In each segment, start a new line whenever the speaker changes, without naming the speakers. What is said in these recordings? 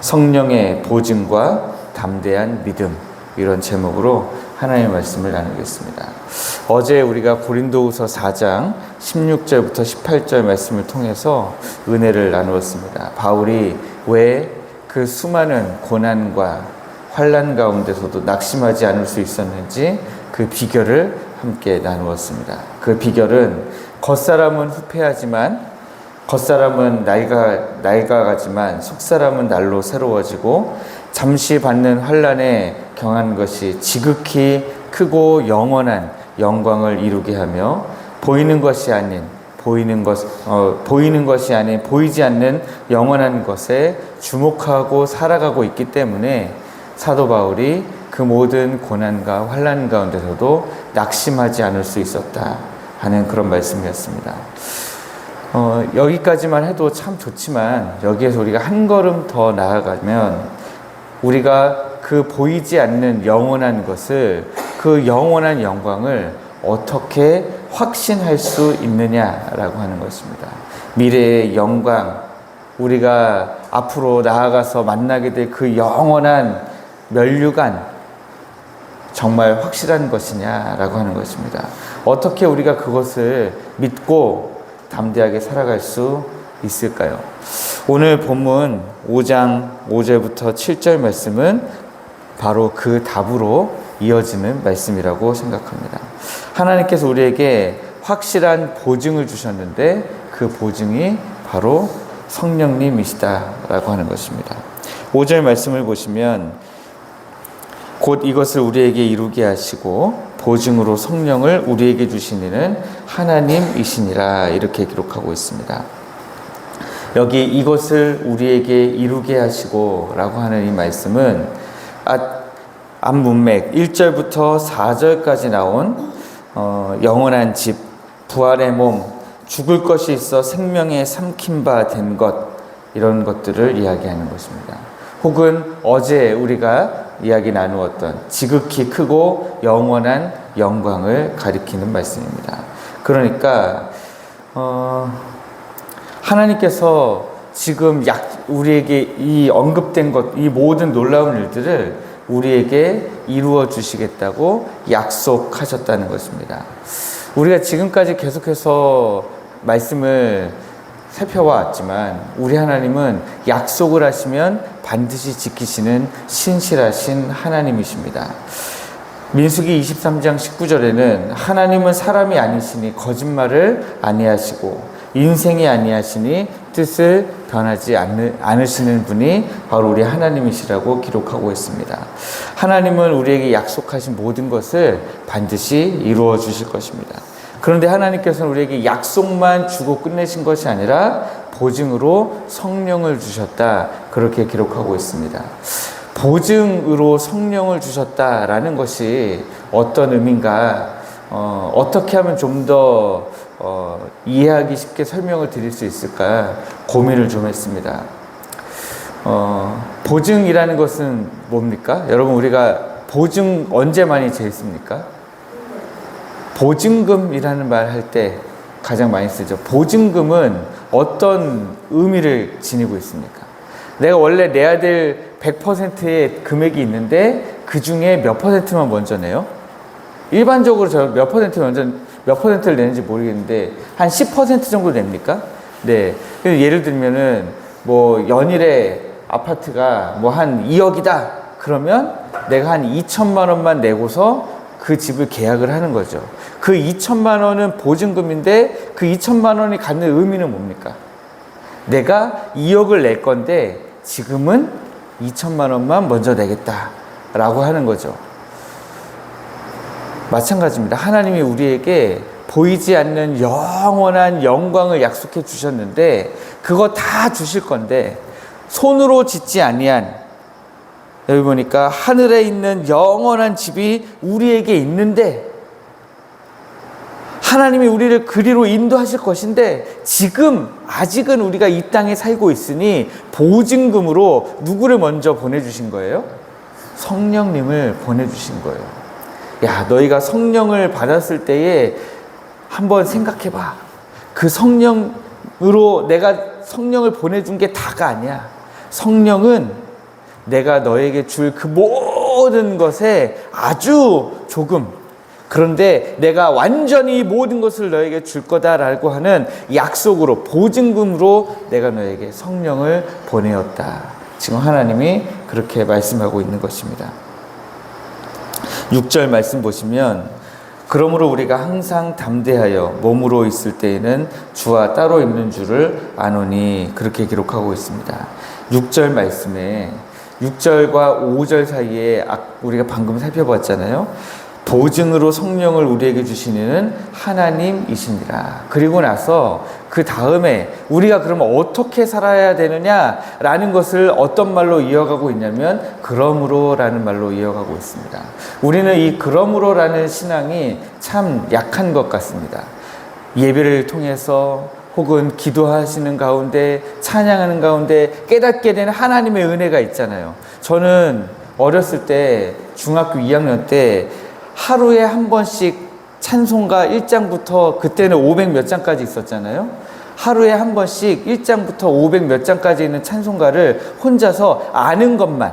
성령의 보증과 담대한 믿음 이런 제목으로 하나님의 말씀을 나누겠습니다. 어제 우리가 고린도후서 4장 16절부터 18절 말씀을 통해서 은혜를 나누었습니다. 바울이 왜 그 수많은 고난과 환란 가운데서도 낙심하지 않을 수 있었는지 그 비결을 함께 나누었습니다. 그 비결은 겉사람은 후패하지만 겉사람은 나이가 나이가 가지만 속사람은 날로 새로워지고 잠시 받는 환란에 경한 것이 지극히 크고 영원한 영광을 이루게 하며 보이는 것이 아닌 보이는 것 어, 보이는 것이 아닌 보이지 않는 영원한 것에 주목하고 살아가고 있기 때문에 사도 바울이 그 모든 고난과 환란 가운데서도 낙심하지 않을 수 있었다 하는 그런 말씀이었습니다. 어, 여기까지만 해도 참 좋지만 여기에서 우리가 한 걸음 더 나아가면 우리가 그 보이지 않는 영원한 것을 그 영원한 영광을 어떻게 확신할 수 있느냐라고 하는 것입니다. 미래의 영광, 우리가 앞으로 나아가서 만나게 될 그 영원한 면류관, 정말 확실한 것이냐라고 하는 것입니다. 어떻게 우리가 그것을 믿고 담대하게 살아갈 수 있을까요? 오늘 본문 5장 5절부터 7절 말씀은 바로 그 답으로 이어지는 말씀이라고 생각합니다. 하나님께서 우리에게 확실한 보증을 주셨는데 그 보증이 바로 성령님이시다라고 하는 것입니다. 5절 말씀을 보시면 곧 이것을 우리에게 이루게 하시고 보증으로 성령을 우리에게 주신 이는 하나님이시니라 이렇게 기록하고 있습니다. 여기 이것을 우리에게 이루게 하시고 라고 하는 이 말씀은 아, 앞문맥 1절부터 4절까지 나온 어, 영원한 집, 부활의 몸, 죽을 것이 있어 생명에 삼킨 바 된 것 이런 것들을 이야기하는 것입니다. 혹은 어제 우리가 이야기 나누었던 지극히 크고 영원한 영광을 가리키는 말씀입니다. 그러니까 어, 하나님께서 지금 약 우리에게 이 언급된 것, 이 모든 놀라운 일들을 우리에게 이루어 주시겠다고 약속하셨다는 것입니다. 우리가 지금까지 계속해서 말씀을 살펴왔지만 우리 하나님은 약속을 하시면 반드시 지키시는 신실하신 하나님이십니다. 민수기 23장 19절에는 하나님은 사람이 아니시니 거짓말을 아니하시고 인생이 아니하시니 뜻을 변하지 않으시는 분이 바로 우리 하나님이시라고 기록하고 있습니다. 하나님은 우리에게 약속하신 모든 것을 반드시 이루어 주실 것입니다. 그런데 하나님께서는 우리에게 약속만 주고 끝내신 것이 아니라 보증으로 성령을 주셨다. 그렇게 기록하고 있습니다. 보증으로 성령을 주셨다라는 것이 어떤 의미인가, 어, 어떻게 하면 좀더 어, 이해하기 쉽게 설명을 드릴 수 있을까 고민을 좀 했습니다. 어, 보증이라는 것은 뭡니까? 여러분, 우리가 보증 언제 많이 제습니까? 보증금이라는 말 할 때 가장 많이 쓰죠. 보증금은 어떤 의미를 지니고 있습니까? 내가 원래 내야 될 100%의 금액이 있는데 그 중에 몇 퍼센트만 먼저 내요? 일반적으로 저 몇 퍼센트 먼저 몇 퍼센트를 내는지 모르겠는데 한 10% 정도 냅니까? 네. 예를 들면은 뭐 연일에 아파트가 뭐 한 2억이다. 그러면 내가 한 2천만 원만 내고서 그 집을 계약을 하는 거죠. 그 2천만 원은 보증금인데 그 2천만 원이 갖는 의미는 뭡니까? 내가 2억을 낼 건데 지금은 2천만 원만 먼저 내겠다. 라고 하는 거죠. 마찬가지입니다. 하나님이 우리에게 보이지 않는 영원한 영광을 약속해 주셨는데 그거 다 주실 건데 손으로 짓지 아니한 여기 보니까 하늘에 있는 영원한 집이 우리에게 있는데 하나님이 우리를 그리로 인도하실 것인데 지금 아직은 우리가 이 땅에 살고 있으니 보증금으로 누구를 먼저 보내주신 거예요? 성령님을 보내주신 거예요. 야, 너희가 성령을 받았을 때에 한번 생각해 봐. 그 성령으로 내가 성령을 보내준 게 다가 아니야. 성령은 내가 너에게 줄 그 모든 것에 아주 조금 그런데 내가 완전히 모든 것을 너에게 줄 거다라고 하는 약속으로 보증금으로 내가 너에게 성령을 보내었다. 지금 하나님이 그렇게 말씀하고 있는 것입니다. 6절 말씀 보시면 그러므로 우리가 항상 담대하여 몸으로 있을 때에는 주와 따로 있는 줄을 아노니 그렇게 기록하고 있습니다. 6절 말씀에 6절과 5절 사이에 아- 우리가 방금 살펴봤잖아요. 보증으로 성령을 우리에게 주시는 하나님이십니다. 그리고 나서 그 다음에 우리가 그러면 어떻게 살아야 되느냐라는 것을 어떤 말로 이어가고 있냐면 그러므로라는 말로 이어가고 있습니다. 우리는 이 그러므로라는 신앙이 참 약한 것 같습니다. 예배를 통해서 혹은 기도하시는 가운데 찬양하는 가운데 깨닫게 되는 하나님의 은혜가 있잖아요. 저는 어렸을 때 중학교 2학년 때 하루에 한 번씩 찬송가 1장부터 그때는 500 몇 장까지 있었잖아요. 하루에 한 번씩 1장부터 500 몇 장까지 있는 찬송가를 혼자서 아는 것만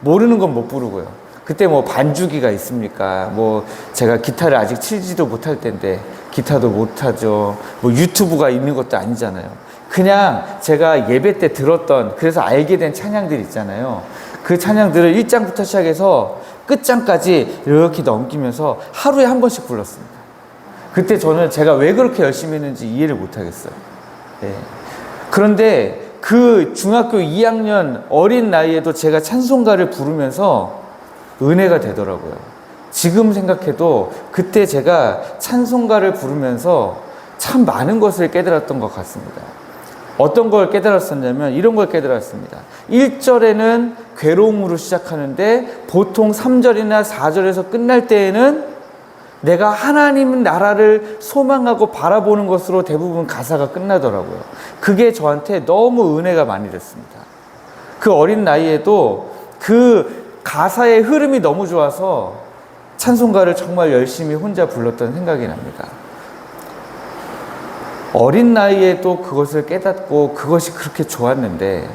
모르는 건 못 부르고요. 그때 뭐 반주기가 있습니까? 뭐 제가 기타를 아직 치지도 못할 때인데 기타도 못 하죠. 뭐 유튜브가 있는 것도 아니잖아요. 그냥 제가 예배 때 들었던 그래서 알게 된 찬양들 있잖아요. 그 찬양들을 1장부터 시작해서 끝장까지 이렇게 넘기면서 하루에 한 번씩 불렀습니다. 그때 저는 제가 왜 그렇게 열심히 했는지 이해를 못 하겠어요. 예. 그런데 그 중학교 2학년 어린 나이에도 제가 찬송가를 부르면서 은혜가 되더라고요. 지금 생각해도 그때 제가 찬송가를 부르면서 참 많은 것을 깨달았던 것 같습니다. 어떤 걸 깨달았었냐면 이런 걸 깨달았습니다. 1절에는 괴로움으로 시작하는데 보통 3절이나 4절에서 끝날 때에는 내가 하나님 나라를 소망하고 바라보는 것으로 대부분 가사가 끝나더라고요. 그게 저한테 너무 은혜가 많이 됐습니다. 그 어린 나이에도 그 가사의 흐름이 너무 좋아서 찬송가를 정말 열심히 혼자 불렀던 생각이 납니다. 어린 나이에도 그것을 깨닫고 그것이 그렇게 좋았는데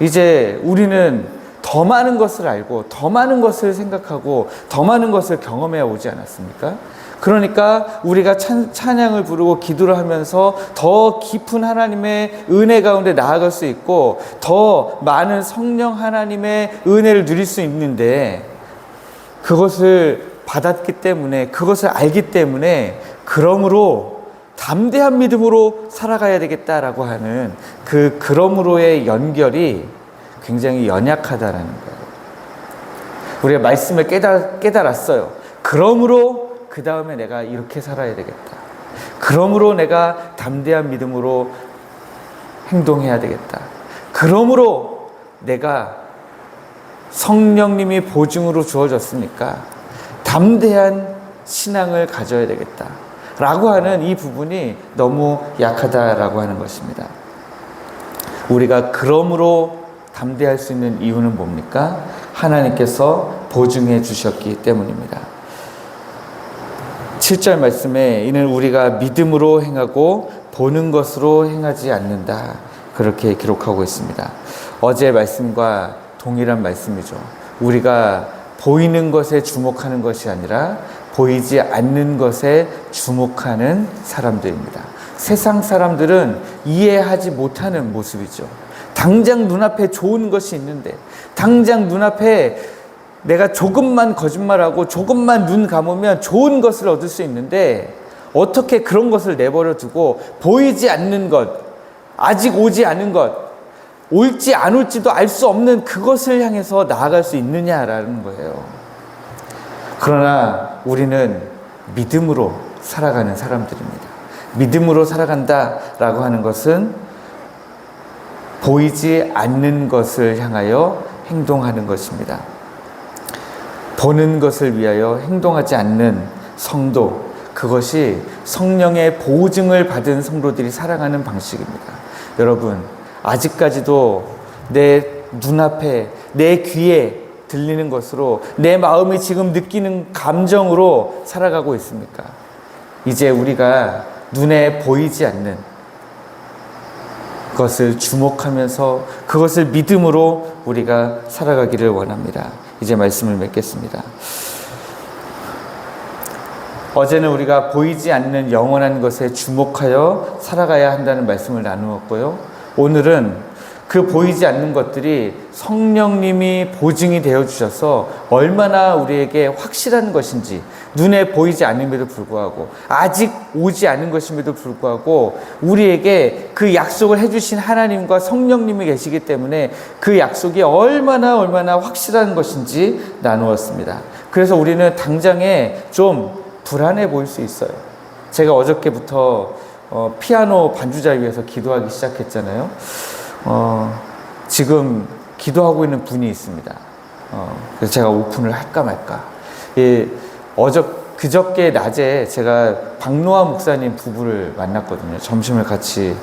이제 우리는 더 많은 것을 알고 더 많은 것을 생각하고 더 많은 것을 경험해 오지 않았습니까? 그러니까 우리가 찬, 찬양을 부르고 기도를 하면서 더 깊은 하나님의 은혜 가운데 나아갈 수 있고 더 많은 성령 하나님의 은혜를 누릴 수 있는데 그것을 받았기 때문에 그것을 알기 때문에 그러므로 담대한 믿음으로 살아가야 되겠다라고 하는 그 그러므로의 연결이 굉장히 연약하다라는 거예요. 우리가 말씀을 깨달, 깨달았어요. 그러므로 그 다음에 내가 이렇게 살아야 되겠다. 그러므로 내가 담대한 믿음으로 행동해야 되겠다. 그러므로 내가 성령님이 보증으로 주어졌으니까 담대한 신앙을 가져야 되겠다. 라고 하는 이 부분이 너무 약하다라고 하는 것입니다. 우리가 그러므로 담대할 수 있는 이유는 뭡니까? 하나님께서 보증해 주셨기 때문입니다. 7절 말씀에 이는 우리가 믿음으로 행하고 보는 것으로 행하지 않는다. 그렇게 기록하고 있습니다. 어제 말씀과 동일한 말씀이죠. 우리가 보이는 것에 주목하는 것이 아니라 보이지 않는 것에 주목하는 사람들입니다. 세상 사람들은 이해하지 못하는 모습이죠. 당장 눈앞에 좋은 것이 있는데, 당장 눈앞에 내가 조금만 거짓말하고 조금만 눈 감으면 좋은 것을 얻을 수 있는데, 어떻게 그런 것을 내버려 두고 보이지 않는 것, 아직 오지 않은 것, 올지 안 올지도 알 수 없는 그것을 향해서 나아갈 수 있느냐라는 거예요. 그러나 우리는 믿음으로 살아가는 사람들입니다. 믿음으로 살아간다라고 하는 것은 보이지 않는 것을 향하여 행동하는 것입니다. 보는 것을 위하여 행동하지 않는 성도, 그것이 성령의 보증을 받은 성도들이 살아가는 방식입니다. 여러분, 아직까지도 내 눈앞에, 내 귀에 들리는 것으로 내 마음이 지금 느끼는 감정으로 살아가고 있습니까? 이제 우리가 눈에 보이지 않는 그것을 주목하면서 그것을 믿음으로 우리가 살아가기를 원합니다. 이제 말씀을 맺겠습니다. 어제는 우리가 보이지 않는 영원한 것에 주목하여 살아가야 한다는 말씀을 나누었고요. 오늘은 그 보이지 않는 것들이 성령님이 보증이 되어 주셔서 얼마나 우리에게 확실한 것인지 눈에 보이지 않음에도 불구하고 아직 오지 않은 것임에도 불구하고 우리에게 그 약속을 해주신 하나님과 성령님이 계시기 때문에 그 약속이 얼마나 얼마나 확실한 것인지 나누었습니다. 그래서 우리는 당장에 좀 불안해 보일 수 있어요. 제가 어저께부터 어, 피아노 반주자 위해서 기도하기 시작했잖아요. 어, 지금 기도하고 있는 분이 있습니다. 어, 그래서 제가 오픈을 할까 말까. 예, 어저 그저께 낮에 제가 박노아 목사님 부부를 만났거든요. 점심을 같이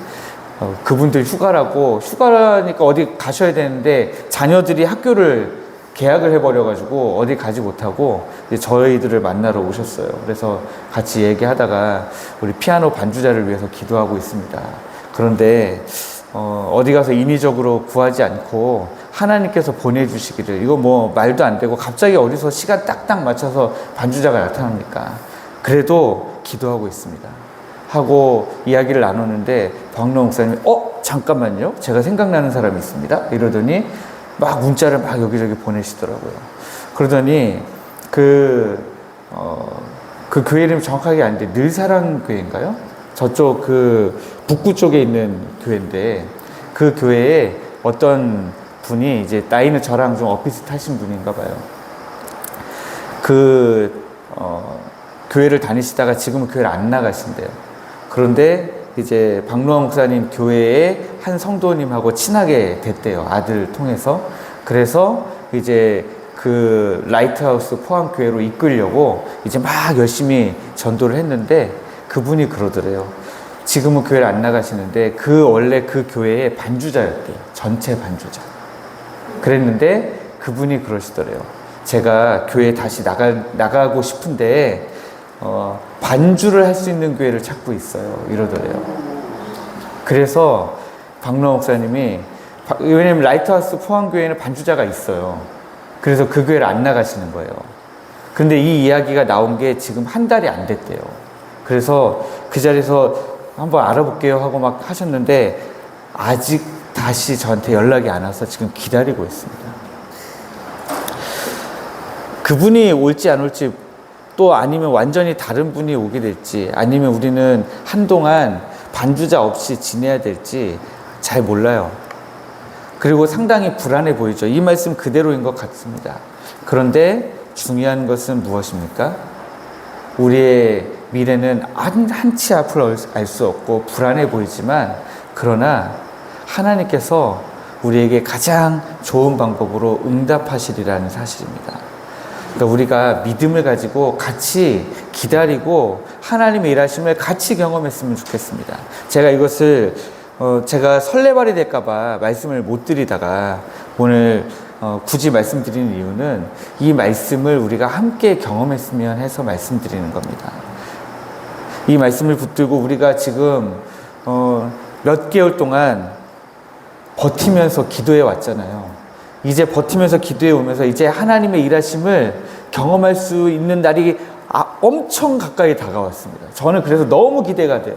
어, 그분들 휴가라고 휴가라니까 어디 가셔야 되는데 자녀들이 학교를 계약을 해버려가지고 어디 가지 못하고 저희들을 만나러 오셨어요. 그래서 같이 얘기하다가 우리 피아노 반주자를 위해서 기도하고 있습니다. 그런데 어, 어디 가서 인위적으로 구하지 않고 하나님께서 보내주시기를 이거 뭐 말도 안 되고 갑자기 어디서 시간 딱딱 맞춰서 반주자가 나타납니까? 그래도 기도하고 있습니다. 하고 이야기를 나누는데 박노 목사님이 어 잠깐만요 제가 생각나는 사람이 있습니다 이러더니 막 문자를 막 여기저기 보내시더라고요. 그러더니 그, 어, 그 교회 이름이 정확하게 아닌데 늘사랑 교회인가요? 저쪽 그 북구 쪽에 있는 교회인데 그 교회에 어떤 분이 이제 나이는 저랑 좀 엇비슷하신 분인가 봐요. 그, 어, 교회를 다니시다가 지금은 교회를 안 나가신대요. 그런데 이제 박노아 목사님 교회의 한 성도님하고 친하게 됐대요. 아들 통해서. 그래서 이제 그 라이트하우스 포항교회로 이끌려고 이제 막 열심히 전도를 했는데 그분이 그러더래요. 지금은 교회를 안 나가시는데 그 원래 그 교회의 반주자였대요. 전체 반주자. 그랬는데 그분이 그러시더래요. 제가 교회 다시 나가, 나가고 싶은데 어, 반주를 할 수 있는 교회를 찾고 있어요. 이러더래요. 그래서 박노 목사님이 왜냐면 라이트하우스 포항교회는 반주자가 있어요. 그래서 그 교회를 안 나가시는 거예요. 근데 이 이야기가 나온 게 지금 한 달이 안 됐대요. 그래서 그 자리에서 한번 알아볼게요 하고 막 하셨는데 아직 다시 저한테 연락이 안 와서 지금 기다리고 있습니다. 그분이 올지 안 올지 또 아니면 완전히 다른 분이 오게 될지 아니면 우리는 한동안 반주자 없이 지내야 될지 잘 몰라요. 그리고 상당히 불안해 보이죠. 이 말씀 그대로인 것 같습니다. 그런데 중요한 것은 무엇입니까? 우리의 미래는 한치 앞을 알 수 없고 불안해 보이지만 그러나 하나님께서 우리에게 가장 좋은 방법으로 응답하시리라는 사실입니다. 그러니까 우리가 믿음을 가지고 같이 기다리고 하나님의 일하심을 같이 경험했으면 좋겠습니다. 제가 이것을 어, 제가 설레발이 될까봐 말씀을 못 드리다가 오늘 어, 굳이 말씀드리는 이유는 이 말씀을 우리가 함께 경험했으면 해서 말씀드리는 겁니다. 이 말씀을 붙들고 우리가 지금 어, 몇 개월 동안 버티면서 기도해 왔잖아요. 이제 버티면서 기도해 오면서 이제 하나님의 일하심을 경험할 수 있는 날이 아, 엄청 가까이 다가왔습니다. 저는 그래서 너무 기대가 돼요.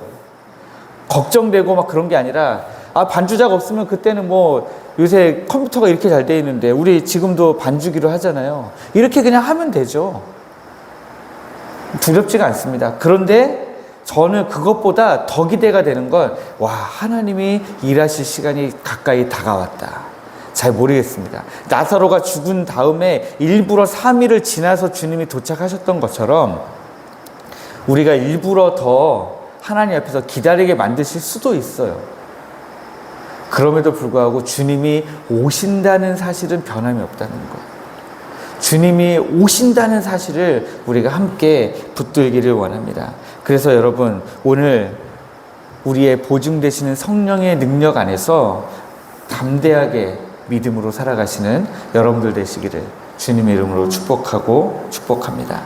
걱정되고 막 그런 게 아니라 아 반주자가 없으면 그때는 뭐 요새 컴퓨터가 이렇게 잘 돼 있는데 우리 지금도 반주기로 하잖아요. 이렇게 그냥 하면 되죠. 두렵지가 않습니다. 그런데 저는 그것보다 더 기대가 되는 건, 와, 하나님이 일하실 시간이 가까이 다가왔다. 잘 모르겠습니다. 나사로가 죽은 다음에 일부러 3일을 지나서 주님이 도착하셨던 것처럼 우리가 일부러 더 하나님 앞에서 기다리게 만드실 수도 있어요. 그럼에도 불구하고 주님이 오신다는 사실은 변함이 없다는 것. 주님이 오신다는 사실을 우리가 함께 붙들기를 원합니다. 그래서 여러분, 오늘 우리의 보증 되시는 성령의 능력 안에서 담대하게 믿음으로 살아가시는 여러분들 되시기를 주님의 이름으로 축복하고 축복합니다.